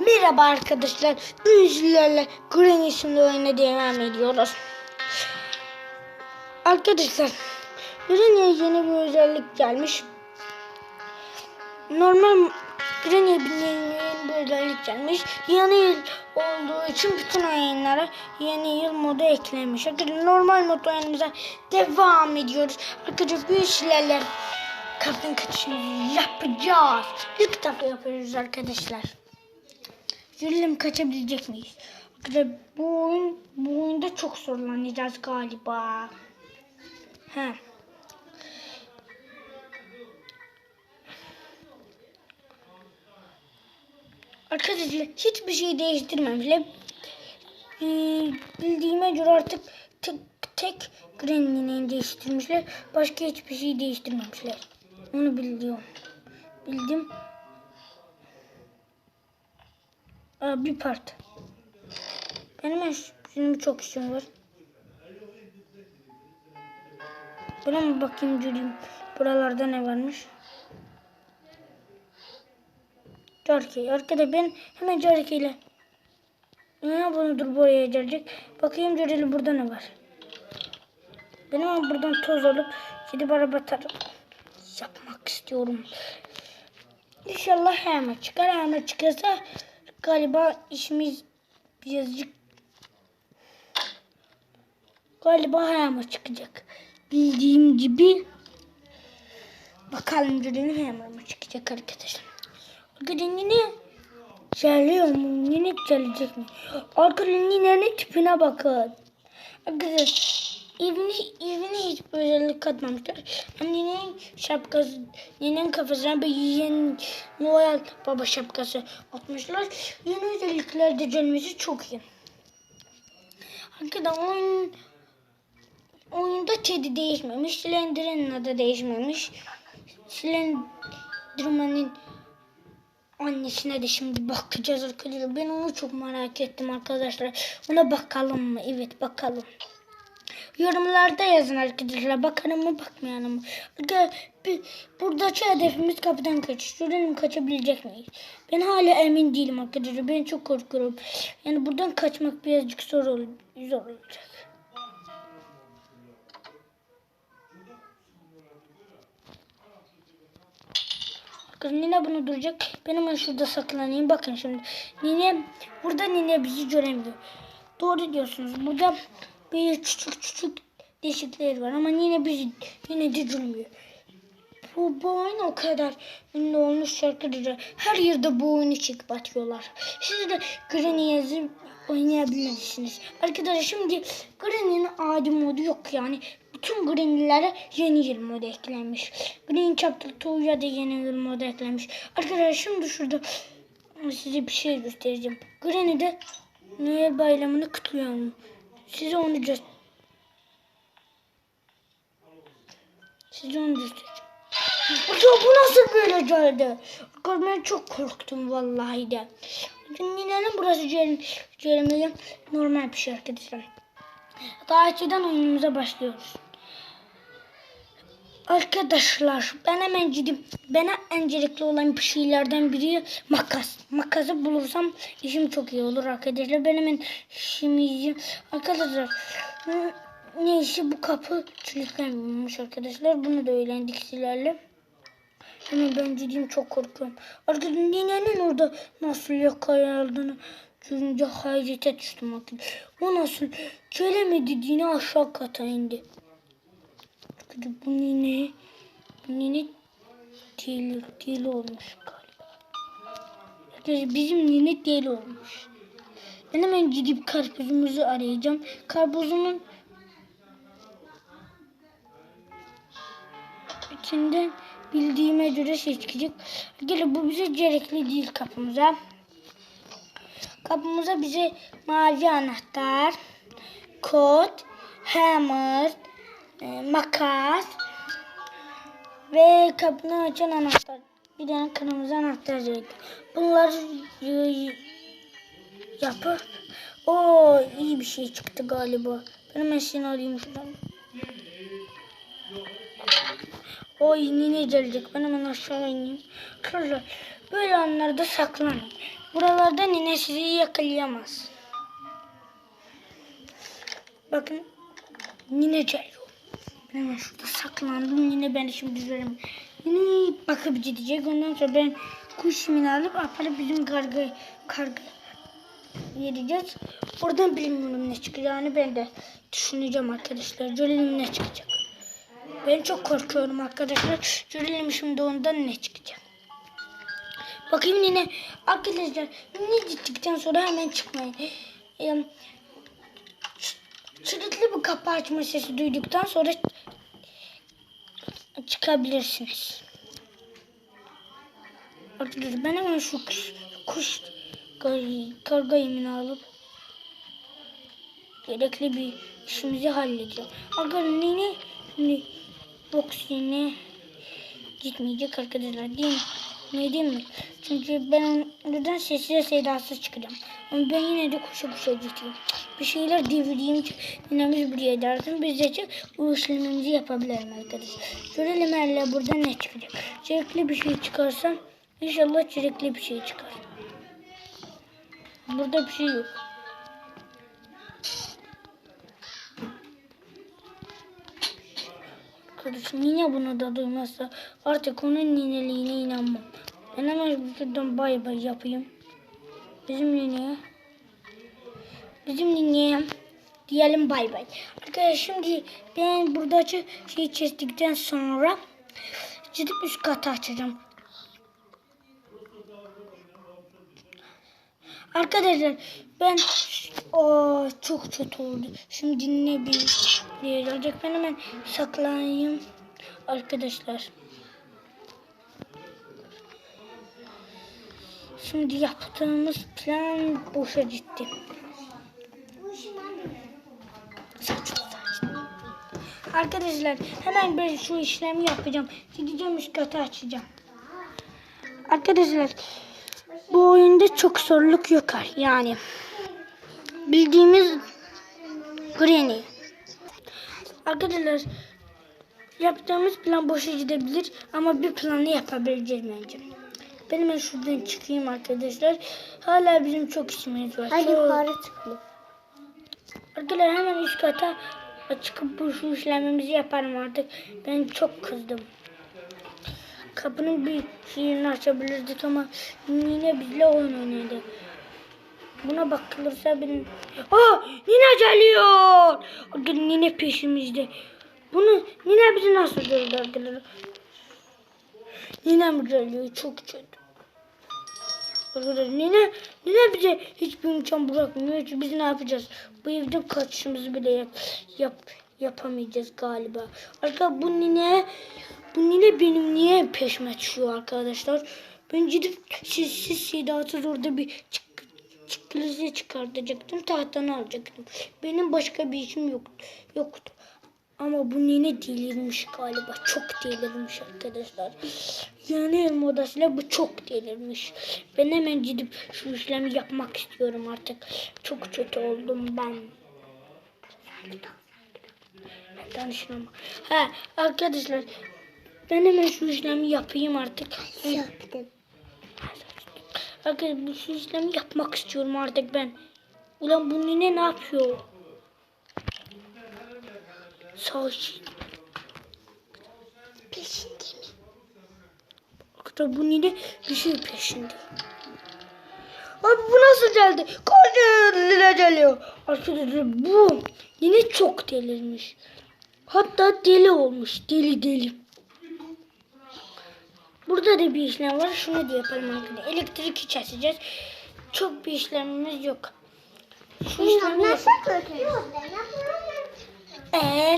Merhaba arkadaşlar. Büyücülerle Green isimli oyuna devam ediyoruz. Arkadaşlar Green'e yeni bir özellik gelmiş. Normal Green'e yeni, bir özellik gelmiş. Yeni yıl olduğu için bütün oyunlara yeni yıl modu eklenmiş. Arkadaşlar normal mod oyunumuza devam ediyoruz. Arkadaşlar büyücülerle kaptan kaçışını yapacağız. İlk defa yapıyoruz arkadaşlar. Görelim kaçabilecek miyiz? Arkadaşlar bu oyun bu oyunda çok zorlanacağız galiba. He. Arkadaşlar hiçbir şey değiştirmemişler. Ee, bildiğime göre artık tek, tek Granny'ni değiştirmişler. Başka hiçbir şey değiştirmemişler. Onu biliyorum. Bildim. Aa, bir part. Benim şimdi çok işim var. Buna mı bakayım göreyim. Buralarda ne varmış? Jarkey. Arkada ben hemen Jarkey ile ne bunu dur buraya gelecek. Bakayım Jarkey'le burada ne var. Benim ama buradan toz alıp gidip araba tarım yapmak istiyorum. İnşallah hemen çıkar. Hemen çıkarsa galiba işimiz birazcık galiba hemen çıkacak. Bildiğim gibi bakalım görelim hemen mi çıkacak arkadaşlar. Arkadaşlar yine geliyor mu? Yine gelecek mi? Arkadaşlar ninenin tipine bakın. Arkadaşlar evini, evine hiç özellik katmamışlar. Hem ninenin şapkası, ninenin kafasına bir yiyen Noel baba şapkası atmışlar. Yeni özellikler de gelmesi çok iyi. Arkadaşlar oyun oyunda Teddy değişmemiş. Slender'ın adı değişmemiş. Slenderman'ın annesine de şimdi bakacağız arkadaşlar. Ben onu çok merak ettim arkadaşlar. Ona bakalım mı? Evet bakalım. Yorumlarda yazın arkadaşlar. Bakalım mı bakmayalım mı? Buradaki hedefimiz kapıdan kaçış. Görelim kaçabilecek miyiz? Ben hala emin değilim arkadaşlar. Ben çok korkuyorum. Yani buradan kaçmak birazcık zor, ol zor olacak. Kız Nine bunu duracak. Ben şurada saklanayım. Bakın şimdi. Nine burada Nine bizi göremiyor. Doğru diyorsunuz. Burada bir küçük küçük deşikler var ama yine bizi yine de görmüyor. Bu, bu oyun o kadar ünlü olmuş şarkıcı. Her yerde bu oyunu çekip atıyorlar. Siz de Granny yazıp oynayabilmelisiniz. Arkadaşlar şimdi Granny'nin adi modu yok yani. Bütün Granny'lere yeni yıl modu eklenmiş. Green Chapter 2'ya da yeni yıl modu eklenmiş. Arkadaşlar şimdi şurada size bir şey göstereceğim. Granny'de Noel bayramını kutluyor mu? Size onu göster. Size onu göstereceğim. Ya bu nasıl böyle geldi? Ben çok korktum vallahi de. Ninenin burası Jeremy'nin normal bir şey arkadaşlar. Önceden oyunumuza başlıyoruz. Arkadaşlar ben hemen gidip bana öncelikli olan şeylerden biri makas. Makası bulursam işim çok iyi olur arkadaşlar. Ben hemen işimi arkadaşlar neyse bu kapı kilitlenmiş arkadaşlar. Bunu da öğrendik sizlerle. Hemen ben gideyim çok korkuyorum. Arkadaşlar ninenin orada nasıl yakalandığını görünce hayrete düştüm arkadaşlar. O nasıl gelemedi dini aşağı kata indi. Arkadaşlar bu nine bu nine deli, deli olmuş galiba. Arkadaşlar bizim nine deli olmuş. Ben hemen gidip karpuzumuzu arayacağım. Karpuzumun içinden bildiğime göre şey çıkacak. Gelin bu bize gerekli değil kapımıza. Kapımıza bize mavi anahtar, kod, hammer, e, makas ve kapını açan anahtar. Bir tane kırmızı anahtar gerekli. Bunları e, yapıp o iyi bir şey çıktı galiba. Benim eşini alayım şuradan. O yine gelecek. Ben hemen aşağı ineyim. Arkadaşlar böyle anlarda saklanın. Buralarda nine sizi yakalayamaz. Bakın nine geliyor. Ben hemen şurada saklandım. Yine beni şimdi üzerime. Yine bakıp gidecek. Ondan sonra ben kuş yemini alıp aparıp bizim karga karga vereceğiz. Oradan bilmiyorum ne çıkacağını ben de düşüneceğim arkadaşlar. Görelim ne çıkacak. Ben çok korkuyorum arkadaşlar. Görelim şimdi ondan ne çıkacak. Bakayım yine arkadaşlar ne gittikten sonra hemen çıkmayın. Ee, Kilitli bir kapı açma sesi duyduktan sonra çıkabilirsiniz. Arkadaşlar ben hemen şu kuş, kuş kar- karga alıp gerekli bir işimizi halledeceğim. Arkadaşlar yine şimdi box yine gitmeyecek arkadaşlar değil mi? Ne diyeyim mi? Çünkü ben oradan sessiz sedasız çıkacağım. Ama ben yine de koşa koşa gidiyorum. Bir şeyler devireyim ki dinamiz buraya dersin. Biz de çık bu işlemimizi yapabilirim arkadaşlar. Görelim hele burada ne çıkacak. Çerekli bir şey çıkarsam inşallah çerekli bir şey çıkar. Burada bir şey yok. Arkadaşım yine bunu da duymazsa artık onun nineliğine inanmam. Ben hemen şuradan bay bay yapayım. Bizim nineye. Bizim nineye diyelim bay bay. Arkadaşlar şimdi ben burada şey kestikten sonra gidip üst kata açacağım. Arkadaşlar ben o çok kötü oldu. Şimdi ne bir diye olacak. Ben hemen saklanayım arkadaşlar. Şimdi yaptığımız plan boşa gitti. Arkadaşlar hemen ben şu işlemi yapacağım. Gideceğim üst katı açacağım. Arkadaşlar bu oyunda çok zorluk yok yani. Bildiğimiz Granny. Arkadaşlar yaptığımız plan boşa gidebilir ama bir planı yapabileceğiz bence. Ben hemen şuradan çıkayım arkadaşlar. Hala bizim çok işimiz var. Hadi yukarı çıkalım. Arkadaşlar hemen üst kata çıkıp bu işlemimizi yaparım artık. Ben çok kızdım. Kapının bir şeyini açabilirdik ama yine bizle oyun oynadı. Buna bakılırsa benim... Aa! Nine geliyor! Nine peşimizde. Bunu Nine bizi nasıl arkadaşlar? Nine mi geliyor? Çok kötü. Arkadaşlar Nine, Nine bize hiçbir imkan bırakmıyor biz ne yapacağız? Bu evden kaçışımızı bile yap, yap, yapamayacağız galiba. Arkadaşlar bu Nine, bu Nine benim niye peşime düşüyor arkadaşlar? Ben gidip siz, siz Sedat'ı orada bir çık, çıklısı çıkartacaktım. Tahtanı alacaktım. Benim başka bir işim yok, yoktu. Ama bu nene delirmiş galiba. Çok delirmiş arkadaşlar. Yani elma odasıyla bu çok delirmiş. Ben hemen gidip şu işlemi yapmak istiyorum artık. Çok kötü oldum ben. Tanışmam. Ha arkadaşlar ben hemen şu işlemi yapayım artık. Yaptım. Arkadaşlar bu şu işlemi yapmak istiyorum artık ben. Ulan bu nene ne yapıyor? Sakin. Peşinde mi? Arkadaşlar bu nene bir şey peşinde. Abi bu nasıl geldi? Koca geliyor. Arkadaşlar bu yine çok delirmiş. Hatta deli olmuş. Deli deli. Burada da bir işlem var. Şunu da yapalım arkadaşlar. Elektrik keseceğiz. Çok bir işlemimiz yok. Şu işlemi yap- Nasıl kötü? Eee